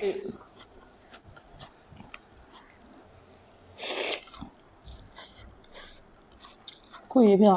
คุยพี่น้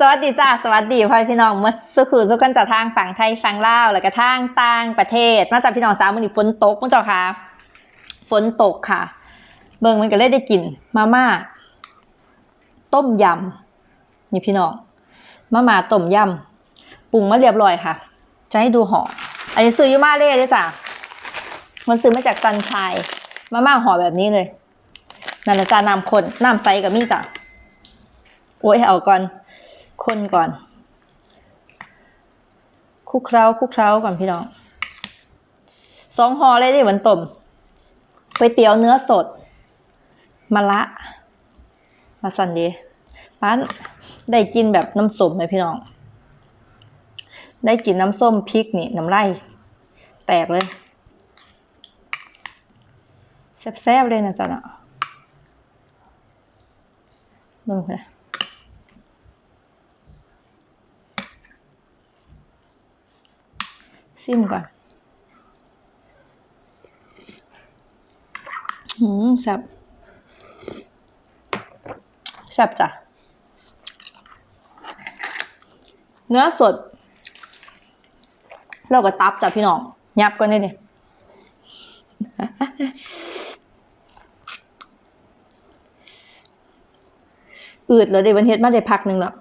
สวัสดีจ้าสวัสดีพ่อพี่น้องมาสุขุสุกันจากทางฝั่งไทยฝั่งลาวแล้วก็ทางต่างประเทศมาจากพี่น้องจ้ามื้อนี้ฝนตกมื้อเจ้าค่ะฝนตกค่ะ เบิ่งมันก็เลยได้กินมาม่าต้มยำนี่พี่น้องมาม่าต้มยำปรุงมาเรียบร้อยค่ะ จะให้ดูห่ออันนี้ซื้อยูมาเล่ด้วยจ้ะมันซื้อมาจากซันชายมาม่าห่อแบบนี้เลยนั่นละจ้าน้ำข้นน้ำใสกับมี่จ้ะโอ้ยเอาก่อน คนก่อนคุกเคล้าคุกเคล้าก่อนพี่น้องสองห่อเลยดิเหมือนต้มก๋วยเตี๋ยวเนื้อสดมะละ มาสันดีปั้นได้กินแบบน้ำส้มไหมพี่น้อง ได้กินน้ำส้มพริกนี่น้ำลายแตกเลยแซ่บๆเลยนะจ๊ะเนาะเบิ่งเลย ซิมก่อนหืมแซ่บแซ่บจ้ะ เนื้อสดเราก็ตับจ้ะพี่น้อง ยับก่อนได้ดิอืดเลยเดี๋ยววันเฮ็ดมาได้พักหนึ่งแล้ว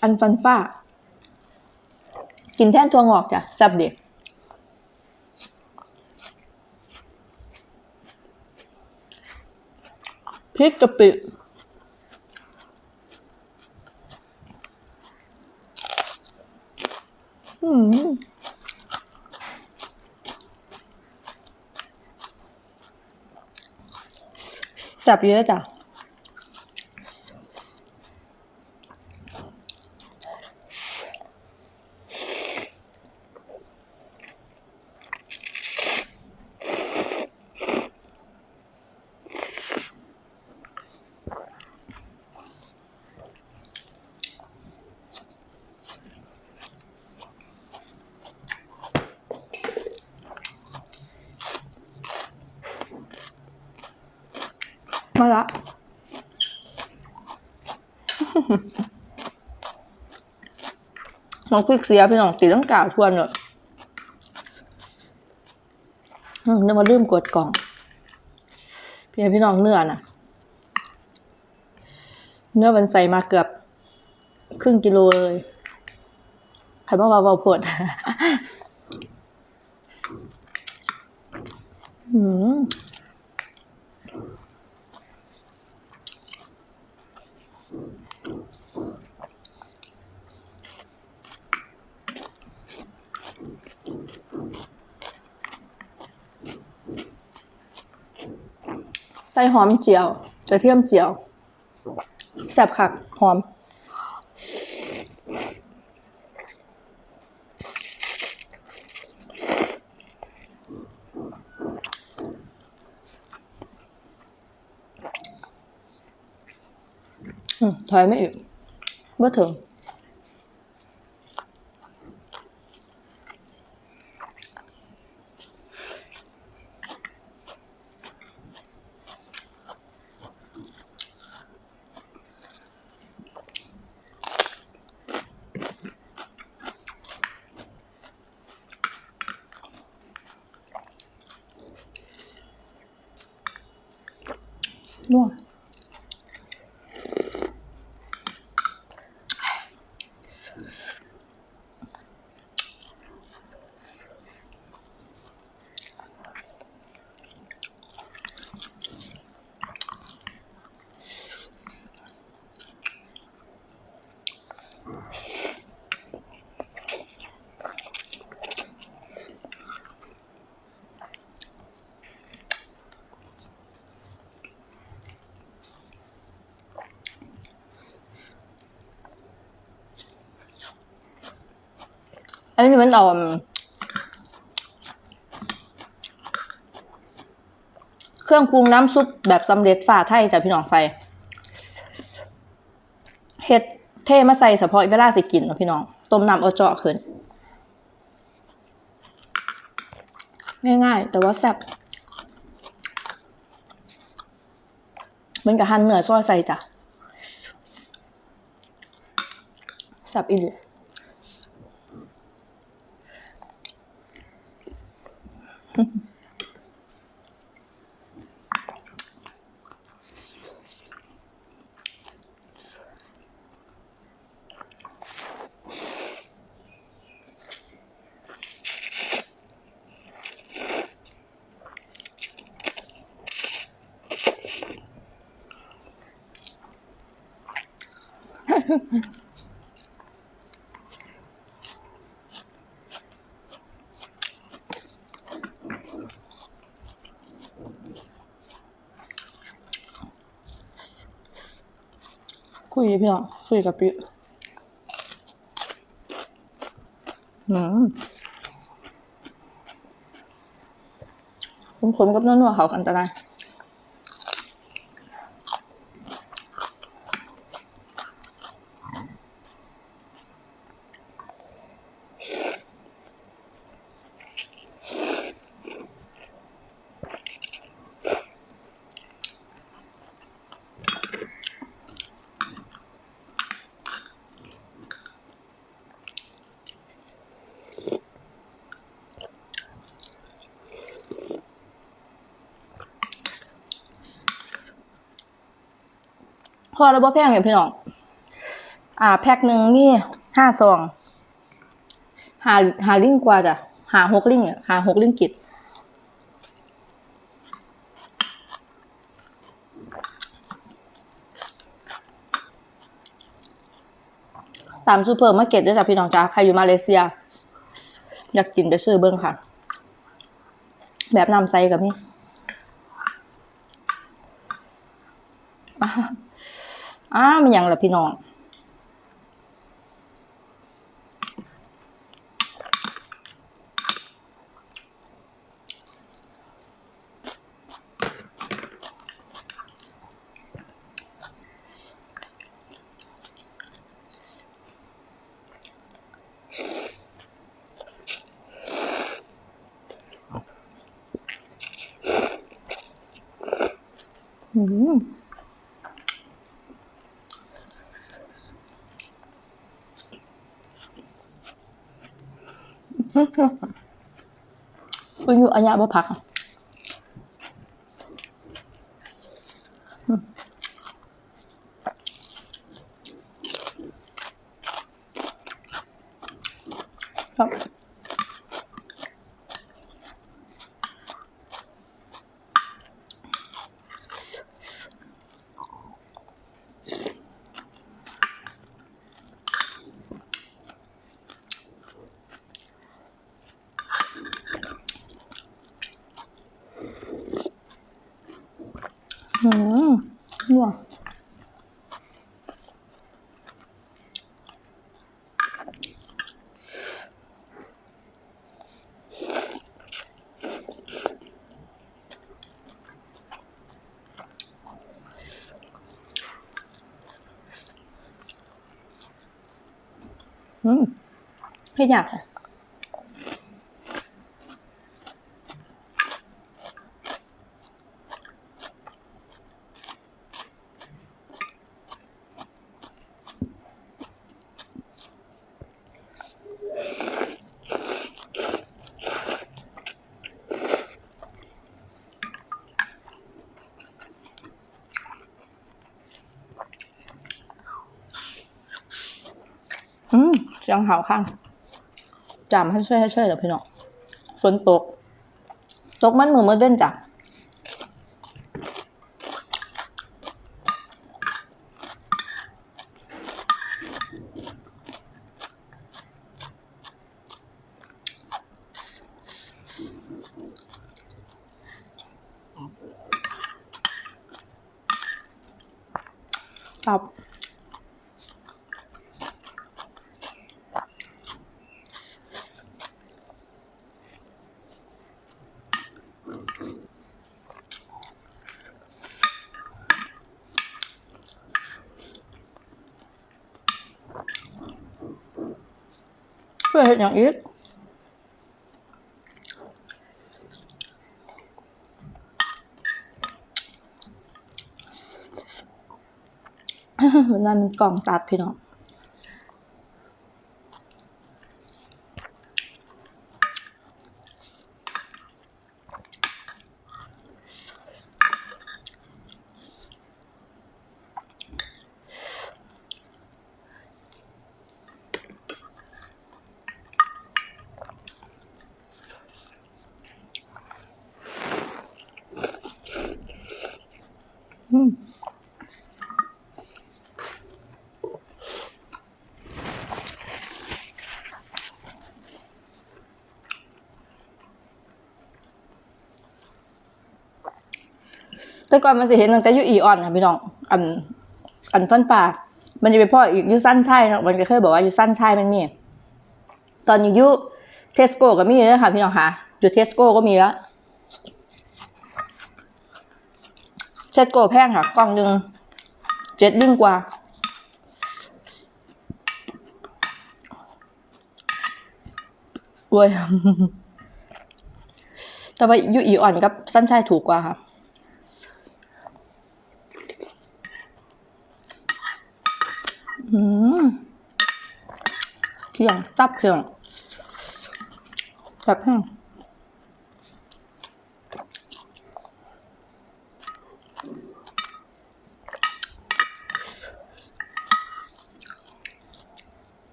อันฟันฟ้า กินแท่นตัวงอกจ้ะแซ่บดีพริกกะปิอืมแซ่บเยอะจ้ะ มาละ น้องพริกเสียพี่น้องตีต้องกล่าวทวนเลยนึกว่าลืมกดกล่อง พี่พี่น้องเนื้อน่ะ เนื้อมันใส่มาเกือบ ครึ่งกิโลเลยใครบอกว่าเบาปวดอืม ส่หอมเจียวกระเทียมเจียวแซ่บคักหอม ถอยไม่อีกบ่ถึง passes. อันนี้มันอาอืมเครื่องปรุงน้ำซุปแบบสำเร็จฝาไทยจ้ะพี่น้องใส่เฮ็ดเทมาใส่เฉพาะเวลาสิกินนะพี่น้อง ต้มน้ำเอาเจาะขึ้น ง่ายๆ แต่ว่าแซ่บมันกับหั่นเนื้อซอยใส่จ้ะแซ่บอีหลี คุยพี่น้องคุยกับพี่อืมผมๆกับนัวๆเขากันตะได พอแล้วบ่แพงเนี่ยพี่น้อง อ่า แพ็คหนึ่งนี่ห้าซอง หาหาลิงกว่าจ้ะ หาหกลิงเนี่ยหาหกลิงกิตตามซูเปอร์มาร์เก็ตด้วยจ้ะพี่น้องจ้าใครอยู่มาเลเซีย อยากกินไปซื้อเบิ้งค่ะ แบบนำไซกับพี่อ่า อ้ามันยังละพี่น้องอืม คุณอยู่อันยาบ่พักอะอืมครับอืมนัว อืมเฮ็ดยากเลยอืมเสียงหาวข้างจามให้ช่วยให้ช่วยเหรอพี่น้องฝนตก ตกมันมือมืดเว้นจ้ะครับ เพื่อเห็นอย่างอีกมันนั้นมันกล่องตัดพี่น้อง แต่ก่อนมันจะเห็นตั้งแต่ยูอีออนค่ะพี่น้องอันอันฟันป่ามันจะไปพ่ออีกยูสั้นใช่นะมันก็เคยบอกว่ายูสั้นใช่มันมีตอนอยู่ยูเทสโก้ก็มีเลยค่ะพี่น้องค่ะอยู่เทสโก้ก็มีแล้วเช็ดโก้แพงค่ะกล่องหนึ่งเจ็ดยิ่งกว่าโว้ยแต่ว่ายูอีอ่อนกับสั้นชายถูกกว่าค่ะ อืม เพียงตับเพียงตับแห้ง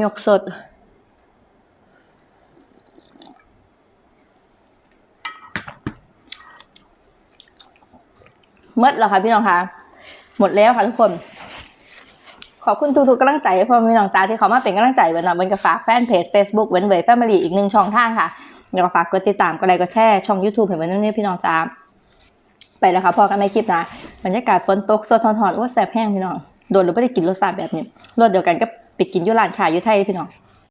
หยกสดหมดแล้วค่ะพี่น้องคะหมดแล้วค่ะทุกคน ขอบคุณทุกๆกำลังใจพ่อพี่น้องจ้าที่เขามาเป็นกำลังใจเว้นนะเว้นก็ฝากแฟนเพจ Facebook เว้นเวยแฟมิลี่อีกหนึ่งช่องทางค่ะแล้วก็ฝากกดติดตามกดไลค์กดแชร์ช่อง YouTube เห็นเว้นนี่พี่น้องจ้าไปแล้วค่ะพอกันไม่คลิปนะบรรยากาศฝนตกสดทอนๆว่าแสบแห้งพี่น้องโดนหรือไม่ได้กินรสชาติแบบนี้รสเดียวกันก็ไปิดกินยุรานขายยุไทยพี่น้อง